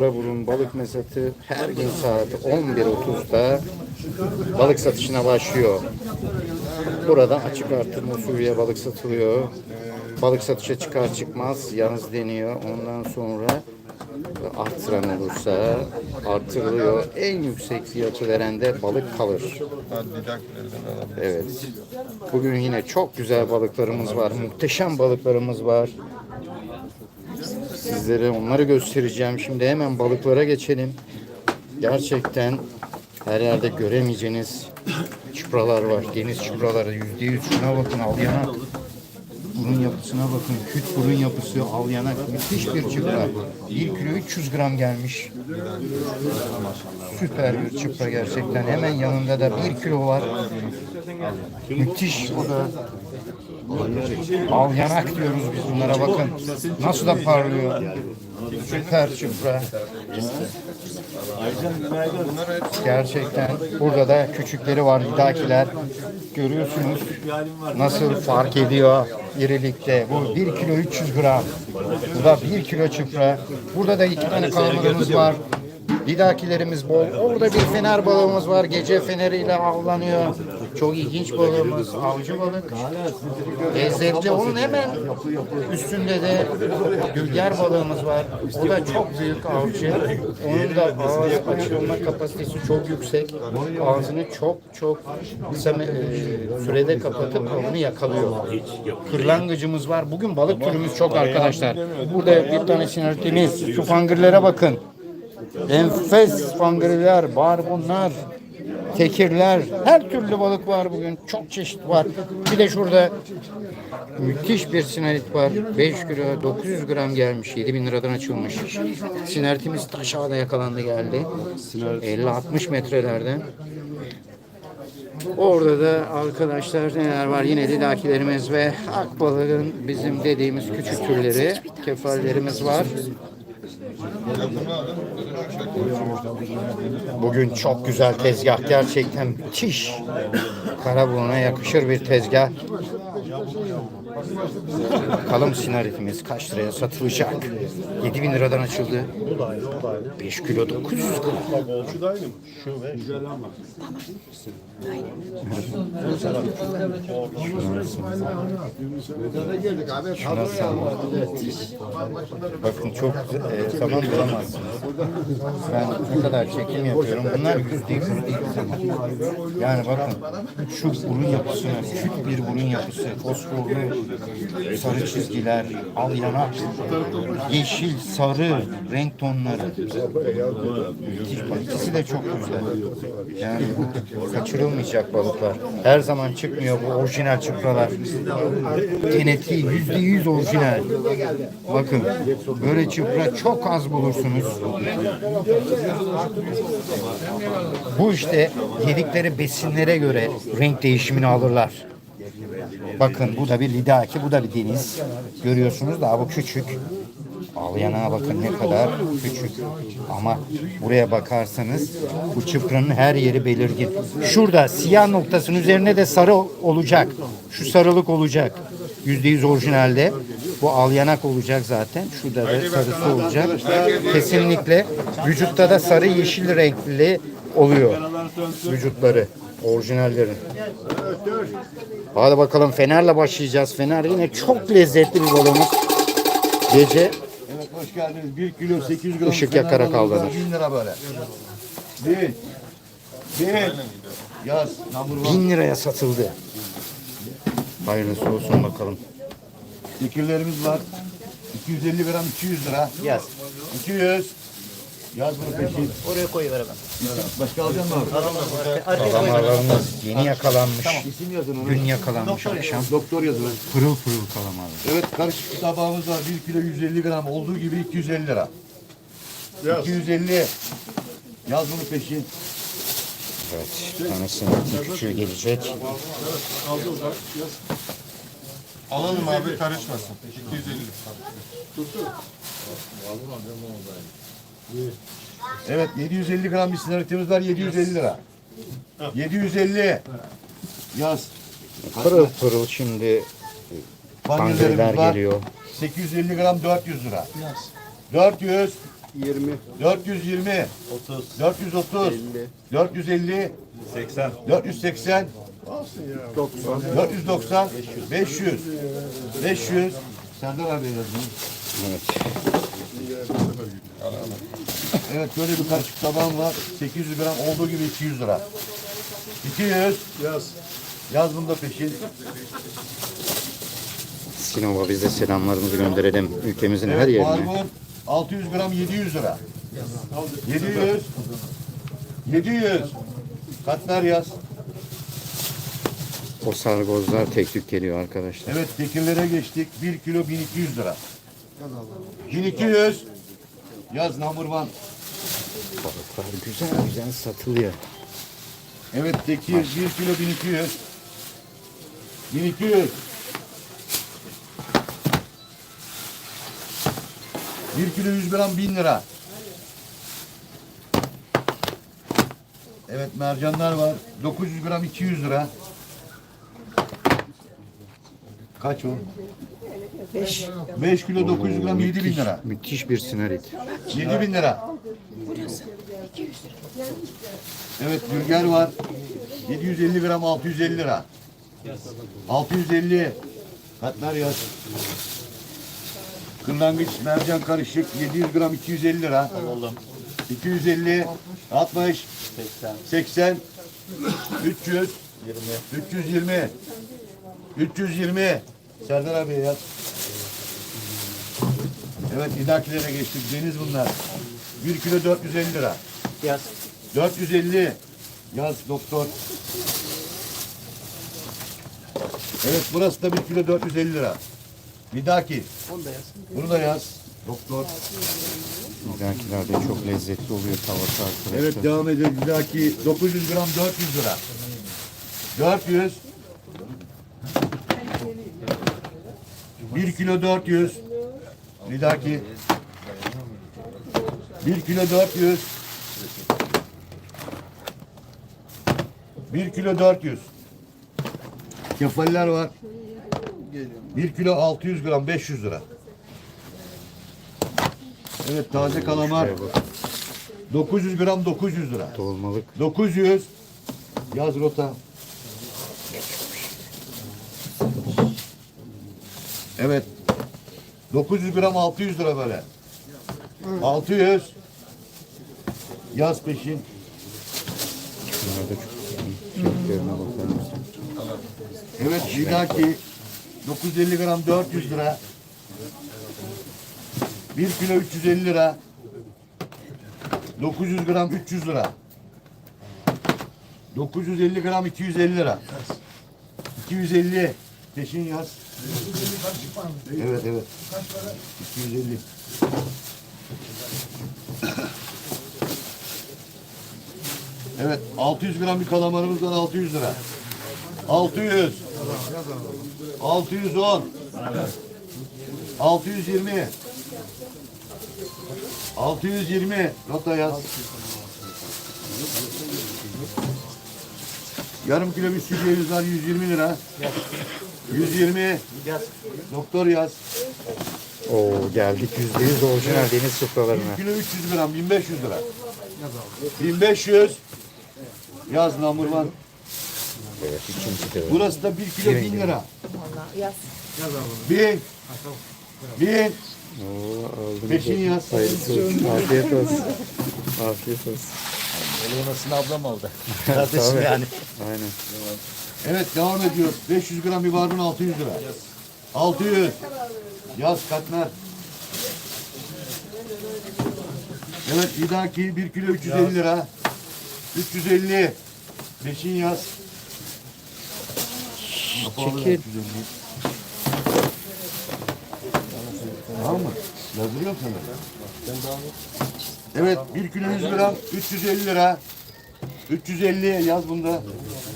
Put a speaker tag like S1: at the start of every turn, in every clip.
S1: Burun balık mezatı her gün saat 11.30'da balık satışına başlıyor. Burada açık artırma usulüyle balık satılıyor. Balık satışa çıkar çıkmaz yalnız deniyor. Ondan sonra arttıran olursa artırılıyor. En yüksek fiyatı veren de balık kalır. Evet. Bugün yine çok güzel balıklarımız var. Muhteşem balıklarımız var. Sizlere onları göstereceğim. Şimdi hemen balıklara geçelim. Gerçekten her yerde göremeyeceğiniz çupralar var. Deniz çupraları. Yüzde yüz şuna bakın alyanak. Burun yapısına bakın. Küt burun yapısı alyanak. Müthiş bir çupra. 1 kilo 300 gram gelmiş. Süper bir çupra gerçekten. Hemen yanında da 1 kilo var. Müthiş. O da Al yanak diyoruz biz bunlara bakın. Nasıl da parlıyor. Süper çupra. Gerçekten burada da küçükleri var lidakiler. Görüyorsunuz nasıl fark ediyor irilikte. Bu 1 kilo 300 gram. Bu da 1 kilo çupra. Burada da iki tane kalamarımız var. Lidakilerimiz bol. Orada bir fener balığımız var. Gece feneriyle avlanıyor. Çok ilginç balığımız. Avcı balık. Lezzetli. Onun hemen üstünde de gülger balığımız var. O da çok büyük avcı. Onun da ağız açılma kapasitesi çok yüksek. Ağzını çok çok kısa e, sürede kapatıp onu yakalıyor. Kırlangıcımız var. Bugün balık türümüz çok arkadaşlar. Burada bir tane sinertimiz. Şu fangırlara bakın. Enfes fangırlar, barbunlar, tekirler, her türlü balık var bugün. Çok çeşit var. Bir de şurada müthiş bir sinerit var. 5 kilo 900 gram gelmiş. 7000 liradan açılmış. Sineritimiz aşağıda yakalandı geldi. 50-60 metrelerden. Orada da arkadaşlar neler var? Yine lidakilerimiz ve akbalığın bizim dediğimiz küçük türleri, kefallerimiz var. Bugün çok güzel tezgah. Gerçekten müthiş. Karaburun'a yakışır bir tezgah. Bakalım sinaritimiz kaç liraya satılacak? 7000 liradan açıldı. 5 kilo 900 gram. Şuna Bakın çok e, zaman bulamazsınız. Ben ne kadar çekim yapıyorum. Bunlar yüzde yüz değil. Yani bakın şu burun yapısına, küt bir burun yapısı, fosforlu sarı çizgiler, al yanak, yeşil, sarı renk tonları. İkisi de çok güzel. Yani bu kaçırılmayacak balıklar. Her zaman çıkmıyor bu orijinal çıpralar. Genetiği yüzde yüz orijinal. Bakın böyle çıpra çok az bulursunuz. Bu işte yedikleri besinlere göre renk değişimini alırlar. Bakın bu da bir lidaki, bu da bir deniz. Görüyorsunuz daha bu küçük. Al yanağa bakın ne kadar küçük. Ama buraya bakarsanız bu çıpranın her yeri belirgin. Şurada siyah noktasının üzerine de sarı olacak. Şu sarılık olacak. Yüzde yüz orijinalde. Bu al yanak olacak zaten. Şurada da sarısı olacak. Kesinlikle vücutta da sarı yeşil renkli oluyor vücutları. Orijinallerin. Hadi bakalım Fener'le başlayacağız. Fener yine çok lezzetli bir balığımız. Gece
S2: hoş geldiniz. 1 kilo 800 gram.
S1: Işık
S2: fener
S1: yakarak
S2: balığımız
S1: avlanır.
S2: 1000 lira böyle. Bir. Bir. Yaz. Number one.
S1: bin liraya satıldı. Hayırlısı olsun bakalım.
S2: Fikirlerimiz var. 250 gram 200 lira. Yaz. 200. Yaz bunu peşin.
S3: Oraya koyuver hemen.
S2: Başka alacak mısın abi?
S1: Kalamarlarımız yeni yakalanmış.
S2: İsim yazın onu.
S1: Dün yakalanmış akşam.
S2: Doktor yazın.
S1: Pırıl pırıl kalamarlar.
S2: Evet karışık tabağımız var. 1 kilo 150 gram olduğu gibi 250 lira. 250. Yaz bunu peşin.
S1: Evet, bir tanesinin küçüğü gelecek.
S4: Alalım abi karışmasın. 250.
S2: Evet 750 gram bir sinaritimiz var 750 lira. 750. Yaz.
S1: Pırıl pırıl şimdi Pandirler
S2: var.
S1: geliyor.
S2: 850 gram 400 lira. 400.
S3: 20,
S2: 420,
S3: 30,
S2: 430,
S3: 50,
S2: 450,
S3: 80,
S2: 480,
S3: 90,
S2: 490, 500, 500. Serdar abi yazın.
S1: Evet.
S2: Evet böyle bir karışık tabağım var. 800 gram olduğu gibi 200 lira. 200.
S3: yaz.
S2: Yaz bunda peşin.
S1: Sinop'a biz de selamlarımızı gönderelim. Ülkemizin her
S2: Evet
S1: yerine.
S2: barbun 600 gram 700 lira. 700. 700. Katmer yaz.
S1: O sargozlar tek tük geliyor arkadaşlar.
S2: Evet tekirlere geçtik. 1 kilo 1200 lira. 1200. Yaz one.
S1: Balıklar güzel güzel satılıyor.
S2: Evet tekir 1 kilo 1200. 1200. 1 kilo 100 gram 1000 lira. Evet mercanlar var. 900 gram 200 lira. Kaç o? 5. 5 kilo 900 gram 7000 lira.
S1: Müthiş bir sinarit.
S2: 7000 lira. Evet Gülger var. 750 gram 650 lira. 650. Katmer yaz. Kırlangıç mercan karışık 700 gram 250 lira.
S3: Oğlum,
S2: 250 60
S3: 80,
S2: 80 300
S3: 20,
S2: 320 320 Serdar abi yaz. Evet idakilere geçtik. Deniz bunlar. 1 kilo 450 lira.
S3: yaz.
S2: 450 yaz doktor. Evet burası da 1 kilo 450 lira. Midaki.
S3: Onu da yaz.
S2: Bunu da yaz. Doktor.
S1: Güzelkiler de çok lezzetli oluyor tavası arkadaşlar.
S2: Evet devam edelim. Midaki 900 gram 400 lira. 400 1 kilo 400 Lidaki 1 kilo 400 1 kilo 400 Kefaller var. 1 kilo 600 gram 500 lira. Evet taze kalamar.
S1: Şuraya bak.
S2: 900 gram 900 lira.
S1: Dolmalık.
S2: 900 yaz rota. Evet. 900 gram 600 lira böyle. 600 yaz peşin. Evet Lidaki 950 gram 400 lira. 1 kilo 350 lira. 900 gram 300 lira. 950 gram 250 lira. 250 peşin yaz. Evet evet. 250. Evet 600 gram bir kalamarımız var 600 lira. 600. 610. 620. 620. Nota yaz. Yarım kilo bir sütyeğimiz var 120 lira. 120.
S3: Yaz.
S2: Doktor yaz.
S1: Oo geldik yüzde yüz orijinal deniz sıfralarına.
S2: 1 kilo 300 gram 1500 lira. 1500. Yaz number one.
S1: Evet ikinci de var.
S2: Burası da 1 kilo 1000 lira.
S5: Yaz.
S2: 1000. 1000.
S1: Oo, aldım.
S2: Peşin yaz.
S1: Hayırlısı olsun. Afiyet olsun. Afiyet olsun.
S3: Elvanasını ablam aldı. Kardeşim
S1: Tabii.
S3: yani.
S1: Aynen.
S2: Evet devam ediyoruz. 500 gram bir barbun 600 lira. 600. Yaz katmer. Evet idaki 1 kilo 350 lira. 350. Beşin yaz.
S1: Çekil.
S2: Tamam mı? Yazdırıyorum sana. Evet 1 kilo 100 gram 350 lira. 350 yaz bunda.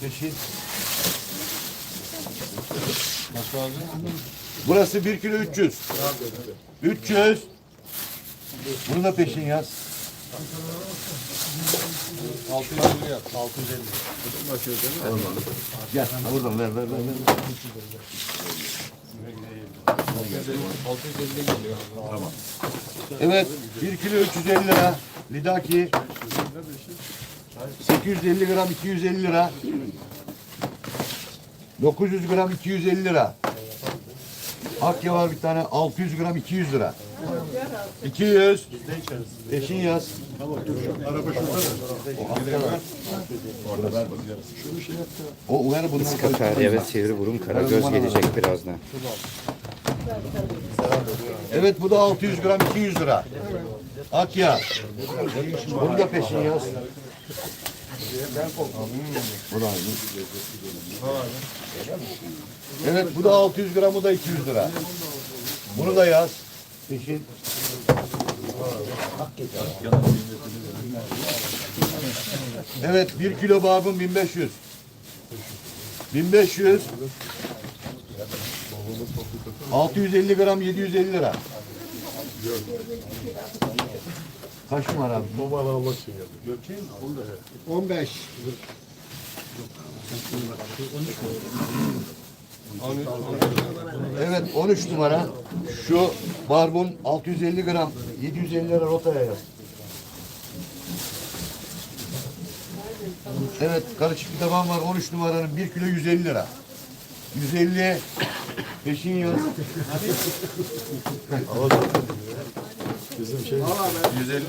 S2: Peşin. Burası 1 kilo 300. 300. Bunu da peşin yaz.
S3: 650 yaz. 650.
S2: Gel buradan ver ver ver. ver. Evet 1 kilo 350 lira. Lidaki 850 gram 250 lira. 900 gram 250 lira. Akya var bir tane 600 gram 200 lira. 200. Peşin yaz. O uyarı bunlar.
S1: Katarya ve sivri burun karagöz gelecek birazdan.
S2: Evet bu da 600 gram 200 lira. Akya. Bunu da peşin yaz. Bu da aynı. Evet bu da 600 gram bu da 200 lira. Bunu da yaz. Peşin. Evet 1 kilo barbun 1500. 1500. 650 gram 750 lira. Kaç numara abi?
S3: Numara almak için geldim.
S1: 15.
S2: Evet 13 numara. Şu barbun 650 gram 750 lira rotaya yaz. Evet karışık bir taban var 13 numaranın 1 kilo 150 lira. 150 peşin yaz.
S3: Bizim şey. 150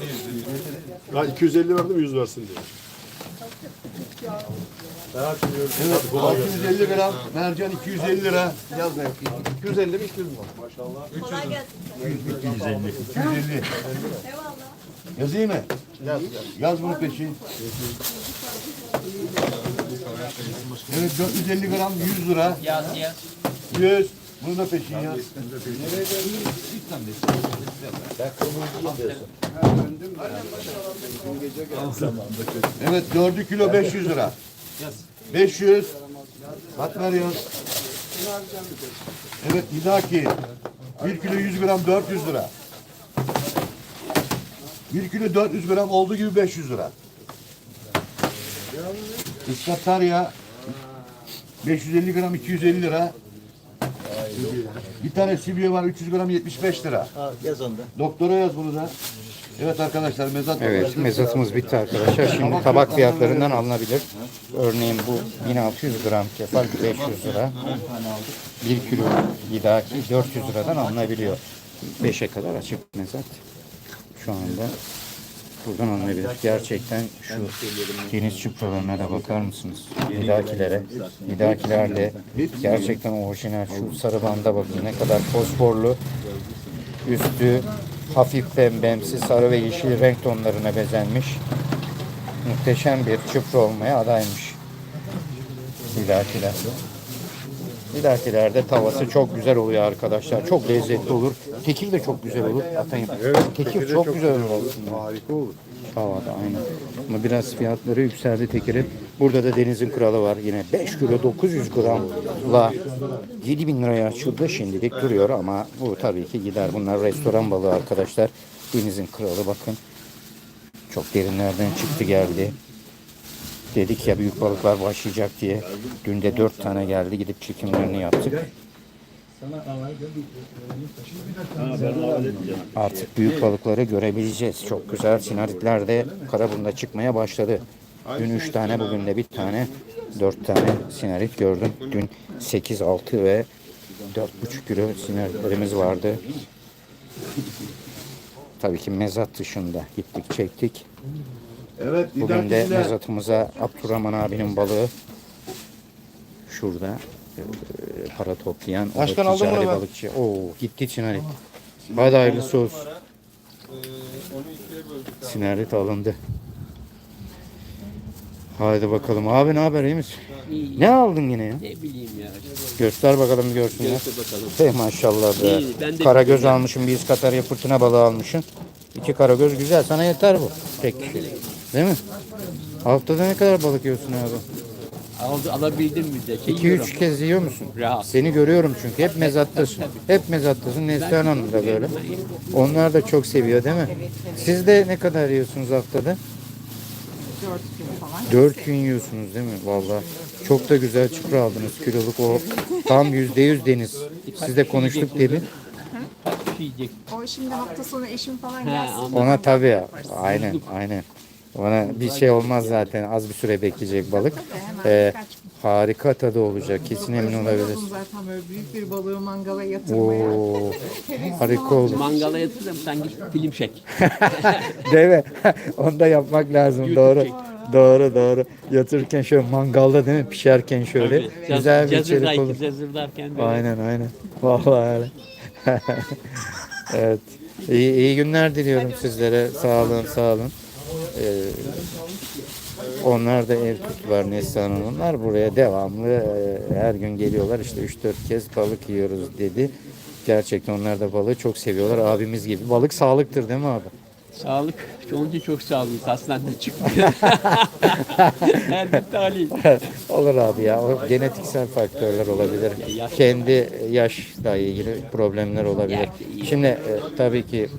S3: Ya 250 verdim 100 versin diye.
S2: Evet 650 gram mercan 250 lira.
S3: Yaz ne? 250 mi 200 mü? Maşallah.
S5: Kolay gelsin.
S2: 250. 250.
S5: Eyvallah.
S2: Yazayım mı?
S3: Yaz.
S2: Yaz bunu peşin. Evet 450 gram 100 lira.
S6: Yaz yaz.
S2: 100. Bunu da peşin yaz. Evet 4 kilo 500 lira. 500. Katmer yaz. Evet Hidaki. 1 kilo 100 gram 400 lira. 1 kilo 400 gram olduğu gibi 500 lira. Iskatarya 550 gram 250 lira. Bir tane sibye var 300 gram 75 lira.
S3: Yaz onu da.
S2: Doktora yaz bunu da. Evet arkadaşlar mezat
S1: Evet mezatımız bitti arkadaşlar. Şimdi tabak fiyatlarından alınabilir. Örneğin bu 1600 gram kefal 500 lira. 1 kilo idaki 400 liradan alınabiliyor. 5'e kadar açık mezat. Şu anda buradan alınabilir. Gerçekten şu deniz çupralarına da bakar mısınız? İdakilere. İdakiler de gerçekten orijinal. Şu sarı banda bakın ne kadar fosforlu. Üstü hafif pembemsi sarı ve yeşil renk tonlarına bezenmiş. Muhteşem bir çupra olmaya adaymış. İlakiler. İlakilerde tavası çok güzel oluyor arkadaşlar. Çok lezzetli olur. Tekir de çok güzel olur. Atayım. tekir çok, güzel olur aslında.
S3: Harika olur.
S1: Tavada aynen. Ama biraz fiyatları yükseldi tekirin. Burada da denizin kralı var. Yine 5 kilo 900 gramla 7000 liraya açıldı. Şimdilik duruyor ama bu tabii ki gider. Bunlar restoran balığı arkadaşlar. Denizin kralı bakın. Çok derinlerden çıktı geldi. Dedik ya büyük balıklar başlayacak diye. Dün de 4 tane geldi. Gidip çekimlerini yaptık. Artık büyük balıkları görebileceğiz. Çok güzel sinaritler de Karaburun'da çıkmaya başladı. Dün 3 tane, bugün de bir tane, 4 tane sinarit gördüm. Dün 8, 6 ve 4,5 kilo sinaritlerimiz vardı. Tabii ki mezat dışında gittik çektik.
S2: Evet
S1: Bugün de mezatımıza Abdurrahman abinin balığı şurada e, para toplayan o da ticari balıkçı. Oo gitti sinarit. Hadi hayırlısı olsun. Sinarit alındı. Haydi bakalım. Abi ne haber iyi misin? Ne aldın yine ya?
S6: Ne bileyim ya.
S1: Göster bakalım görsünler.
S6: Göster bakalım.
S1: Hey maşallah be.
S6: İyi, ben de
S1: Karagöz almışım, bir Katarya fırtına balığı almışsın. İki karagöz güzel. Sana yeter bu. Tek kişilik. Değil mi? Haftada ne kadar balık yiyorsun abi?
S6: Aldı, alabildim mi de. Şey
S1: 2-3 kez yiyor musun?
S6: Rahat.
S1: Seni görüyorum çünkü. Hep mezattasın. Hep mezattasın. Neslihan Hanım da böyle. Onlar da çok seviyor değil mi? Siz de ne kadar yiyorsunuz haftada?
S5: Dört gün
S1: yiyorsunuz değil mi? Vallahi çok da güzel çukur aldınız. Kiloluk o tam yüzde yüz deniz. Siz de konuştuk dedi.
S5: O şimdi hafta sonu eşim falan gelsin.
S1: Ona tabii ya. Aynen aynen. Ona bir şey olmaz zaten. Az bir süre bekleyecek balık. Ee, harika tadı olacak. Kesin emin olabilir.
S5: Zaten böyle büyük bir balığı mangala yatırmaya.
S1: Oo, harika olur.
S6: Mangala yatırırım sen git film çek.
S1: Değil mi? Onu da yapmak lazım. Doğru. Doğru doğru. Yatırırken şöyle mangalda değil mi? Pişerken şöyle. Güzel bir içerik olur.
S6: Cazırlarken böyle.
S1: Aynen aynen. Vallahi öyle. evet. İyi, iyi günler diliyorum sizlere. Sağ olun, sağ olun. Ee, onlar da ev tuttular Neslihan Hanımlar. Buraya devamlı e, her gün geliyorlar. İşte 3-4 kez balık yiyoruz dedi. Gerçekten onlar da balığı çok seviyorlar. Abimiz gibi. Balık sağlıktır değil mi abi?
S6: Sağlık. Onun için çok sağlıklı. Hastaneden çıkmıyor. Her gün tahlil.
S1: Olur abi ya. O genetiksel faktörler olabilir. Kendi yaşla ilgili problemler olabilir. Şimdi e, tabii ki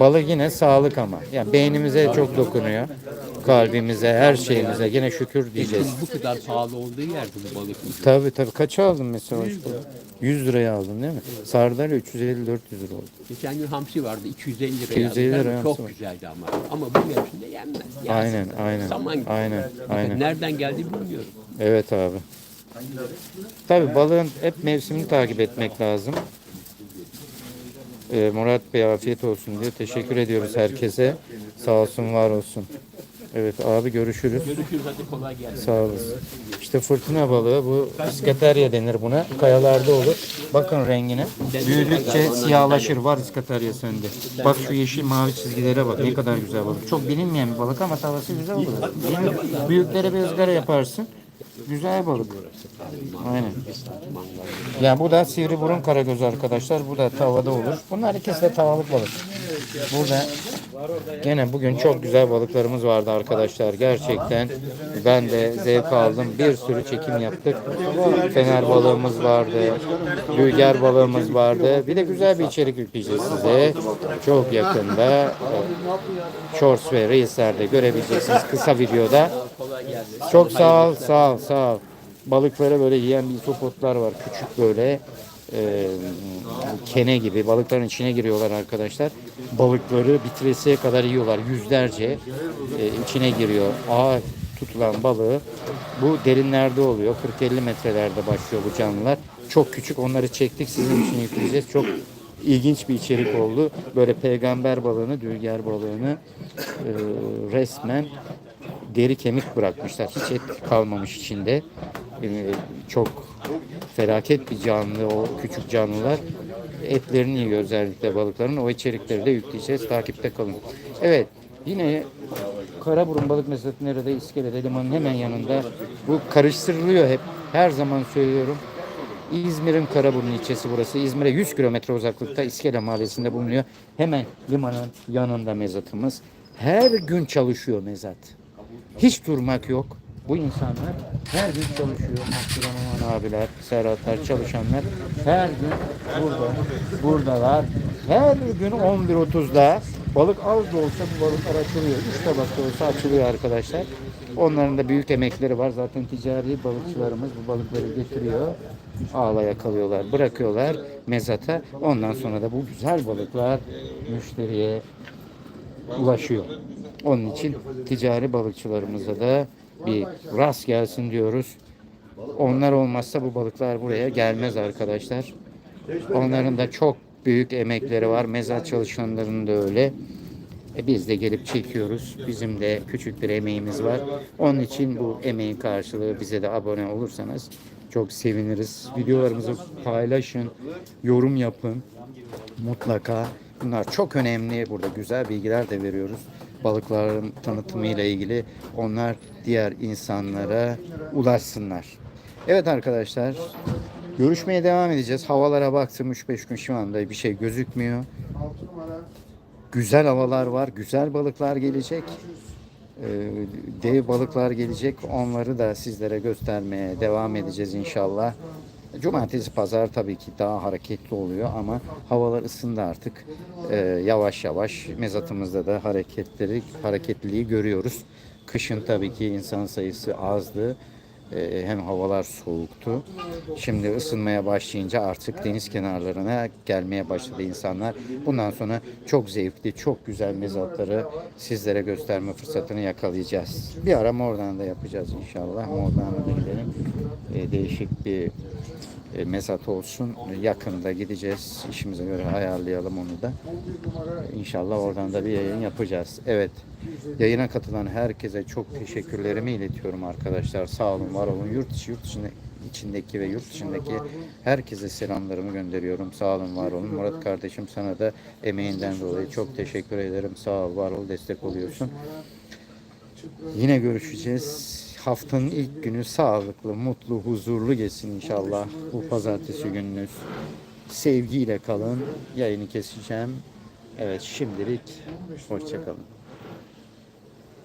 S1: balık yine sağlık ama. Yani beynimize çok dokunuyor. Kalbimize, her şeyimize. Yine şükür diyeceğiz.
S6: bu kadar pahalı olduğu yerde bu balık.
S1: Tabii tabii. Kaça aldın mesela? 100 lira. 100 liraya aldın değil mi? Sardalya 350-400 lira oldu.
S6: Geçen gün hamsi vardı 250 liraya.
S1: 250
S6: aldım.
S1: lira hamsi
S6: Çok
S1: var.
S6: güzeldi ama. Ama bu mevsimde yenmez. Yensin.
S1: Aynen, aynen.
S6: Zaman gibi.
S1: Aynen, aynen.
S6: Nereden geldi bilmiyorum.
S1: Evet abi. Tabii balığın hep mevsimini takip etmek lazım. Ee, Murat Bey afiyet olsun diyor. Teşekkür ediyoruz herkese. Sağ olsun, var olsun. Evet abi görüşürüz.
S6: Görüşürüz hadi kolay gelsin.
S1: Sağ olasın. İşte fırtına balığı bu iskaterya denir buna. Kayalarda olur. Bakın rengine. Büyüdükçe siyahlaşır. Var iskaterya sende. Bak şu yeşil mavi çizgilere bak. Ne kadar güzel balık. Çok bilinmeyen bir balık ama tavası güzel olur. Büyüklere bir ızgara yaparsın. Güzel balık. Aynen. Ya bu da sivri burun karagöz arkadaşlar. Bu da tavada olur. Bunlar ikisi de tavalık balık. Burada gene bugün çok güzel balıklarımız vardı arkadaşlar. Gerçekten ben de zevk aldım. Bir sürü çekim yaptık. Fener balığımız vardı. Lüger balığımız vardı. Bir de güzel bir içerik yükleyeceğiz size. Çok yakında Shorts ve Reels'lerde görebileceksiniz kısa videoda. Çok sağ ol, sağ ol, sağ ol. Balıkları böyle yiyen isopotlar var. Küçük böyle e, kene gibi balıkların içine giriyorlar arkadaşlar. Balıkları bitiresiye kadar yiyorlar. Yüzlerce e, içine giriyor. Ağ tutulan balığı bu derinlerde oluyor. 40-50 metrelerde başlıyor bu canlılar. Çok küçük. Onları çektik. Sizin için yükleyeceğiz. Çok ilginç bir içerik oldu. Böyle peygamber balığını, dülger balığını e, resmen deri kemik bırakmışlar. Hiç et kalmamış içinde. Ee, çok felaket bir canlı o küçük canlılar. Etlerini yiyor özellikle balıkların. O içerikleri de yükleyeceğiz. Takipte kalın. Evet. Yine Karaburun Balık Mesatı nerede? İskele'de limanın hemen yanında. Bu karıştırılıyor hep. Her zaman söylüyorum. İzmir'in Karaburun ilçesi burası. İzmir'e 100 kilometre uzaklıkta İskele mahallesinde bulunuyor. Hemen limanın yanında mezatımız. Her gün çalışıyor mezat. Hiç durmak yok. Bu insanlar her gün çalışıyor. Abdurrahman abiler, Serhatlar, çalışanlar her gün burada, buradalar. Her gün 11.30'da balık az da olsa bu balıklar açılıyor. Üç tabak da olsa açılıyor arkadaşlar. Onların da büyük emekleri var. Zaten ticari balıkçılarımız bu balıkları getiriyor. Ağlaya kalıyorlar, bırakıyorlar mezata. Ondan sonra da bu güzel balıklar müşteriye ulaşıyor. Onun için ticari balıkçılarımıza da bir rast gelsin diyoruz. Onlar olmazsa bu balıklar buraya gelmez arkadaşlar. Onların da çok büyük emekleri var. Mezat çalışanlarının da öyle. E biz de gelip çekiyoruz. Bizim de küçük bir emeğimiz var. Onun için bu emeğin karşılığı bize de abone olursanız çok seviniriz. Videolarımızı paylaşın, yorum yapın mutlaka. Bunlar çok önemli. Burada güzel bilgiler de veriyoruz. Balıkların tanıtımı ile ilgili onlar diğer insanlara ulaşsınlar. Evet arkadaşlar. Görüşmeye devam edeceğiz. Havalara baktım 3-5 gün şu anda bir şey gözükmüyor. Güzel havalar var. Güzel balıklar gelecek. Ee, dev balıklar gelecek. Onları da sizlere göstermeye devam edeceğiz inşallah. Cumartesi pazar tabii ki daha hareketli oluyor ama havalar ısındı artık. Ee, yavaş yavaş mezatımızda da hareketleri hareketliliği görüyoruz. Kışın tabii ki insan sayısı azdı. Ee, hem havalar soğuktu. Şimdi ısınmaya başlayınca artık deniz kenarlarına gelmeye başladı insanlar. Bundan sonra çok zevkli, çok güzel mezatları sizlere gösterme fırsatını yakalayacağız. Bir ara oradan da yapacağız inşallah. Oradan da gidelim. Ee, değişik bir e, olsun. Yakında gideceğiz. İşimize göre ayarlayalım onu da. İnşallah oradan da bir yayın yapacağız. Evet. Yayına katılan herkese çok teşekkürlerimi iletiyorum arkadaşlar. Sağ olun, var olun. Yurt içi, yurt içinde, içindeki ve yurt dışındaki herkese selamlarımı gönderiyorum. Sağ olun, var olun. Murat kardeşim sana da emeğinden dolayı çok teşekkür ederim. Sağ ol, var ol, destek oluyorsun. Yine görüşeceğiz. Haftanın ilk günü sağlıklı, mutlu, huzurlu geçsin inşallah. Bu pazartesi gününüz. Sevgiyle kalın. Yayını keseceğim. Evet şimdilik hoşçakalın.